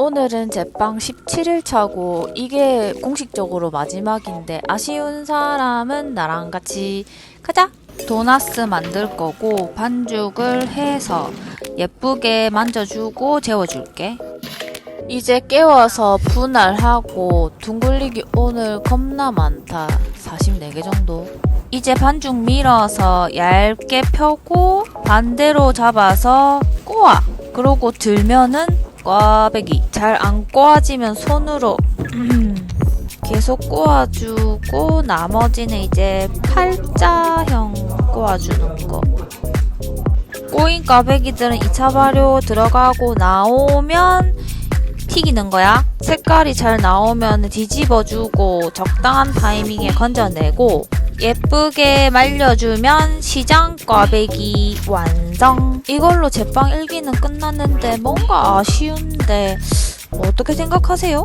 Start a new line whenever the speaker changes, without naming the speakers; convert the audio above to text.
오늘은 제빵 17일 차고 이게 공식적으로 마지막인데 아쉬운 사람은 나랑 같이 가자. 도나스 만들 거고 반죽을 해서 예쁘게 만져주고 재워줄게. 이제 깨워서 분할하고 둥글리기 오늘 겁나 많다. 44개 정도. 이제 반죽 밀어서 얇게 펴고 반대로 잡아서 꼬아. 그러고 들면은 꽈배기. 잘 안 꼬아지면 손으로 계속 꼬아주고 나머지는 이제 팔자형 꼬아주는 거. 꼬인 꽈배기들은 2차 발효 들어가고 나오면 튀기는 거야. 색깔이 잘 나오면 뒤집어주고 적당한 타이밍에 건져내고 예쁘게 말려주면 시장 꽈배기 완성. 이걸로 제빵 일기는 끝났는데 뭔가 아쉬운데 어떻게 생각하세요?